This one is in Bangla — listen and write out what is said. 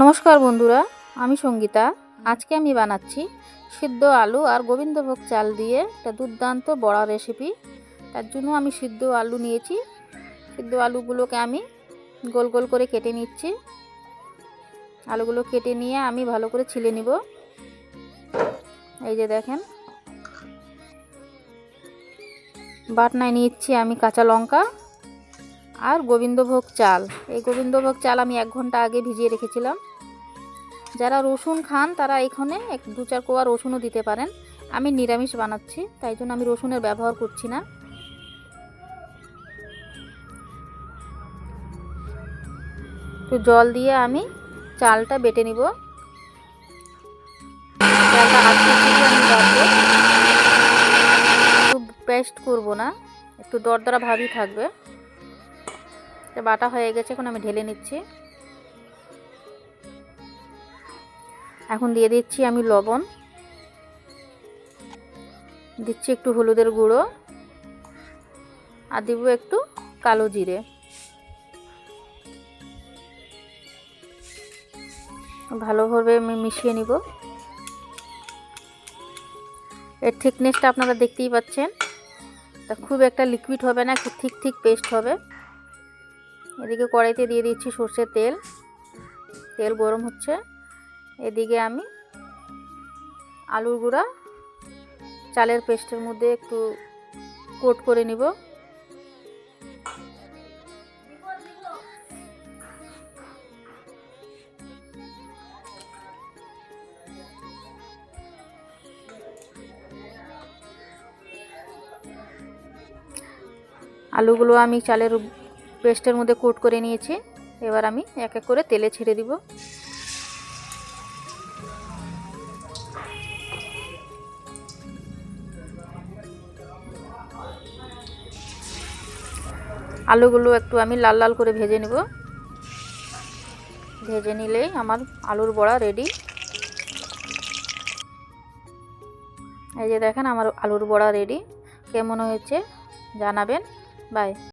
নমস্কার বন্ধুরা, আমি সঙ্গীতা। আজকে আমি বানাচ্ছি সিদ্ধ আলু আর গোবিন্দভোগ চাল দিয়ে একটা দুর্দান্ত বড়া রেসিপি তার জন্য আমি সিদ্ধ আলু নিয়েছি। সিদ্ধ আলুগুলোকে আমি গোল গোল করে কেটে নিচ্ছি। আলুগুলো কেটে নিয়ে আমি ভালো করে ছিলে নিব। এই যে দেখেন। বাটনায় নিচ্ছি আমি কাঁচা লঙ্কা। আর গোবিন্দভোগ চাল। এই গোবিন্দভোগ চাল আমি এক ঘণ্টা আগে ভিজিয়ে রেখেছিলাম। যারা রসুন খান, তারা এখানে এক দু চার কোয়া রসুনও দিতে পারেন। আমি নিরামিষ বানাচ্ছি, তাই জন্য আমি রসুনের ব্যবহার করছি না। একটু জল দিয়ে আমি চালটা বেটে নিব। চালটা পেস্ট করব না, একটু দরদরা ভাবই থাকবে। বাটা হয়ে গেছে, এখন আমি ঢেলে নিচ্ছি। এখন দিয়ে দিচ্ছি আমি লবণ। দিচ্ছি একটু হলুদের গুঁড়ো। আর দিব একটু কালো জিরে। ভালোভাবে আমি মিশিয়ে নিব। এর থিকনেসটা আপনারা দেখতেই পাচ্ছেন। তা খুব একটা লিকুইড হবে না, একটু ঠিক ঠিক পেস্ট হবে। এদিকে কড়াইতে দিয়ে দিচ্ছি সর্ষের তেল। তেল গরম হচ্ছে। এদিকে আমি আলুর গুঁড়া চালের পেস্টের মধ্যে একটু কোট করে নিব। আলুগুলো আমি চালের পেস্টের মধ্যে কোট করে নিয়েছি। এবার আমি এক এক করে তেলে ছেড়ে দিব। আলুগুলো একটু আমি লাল লাল করে ভেজে নেব। ভেজে নিলেই আমার আলুর বড়া রেডি এই যে দেখেন আমার আলুর বড়া রেডি কেমন হয়েছে জানাবেন। বাই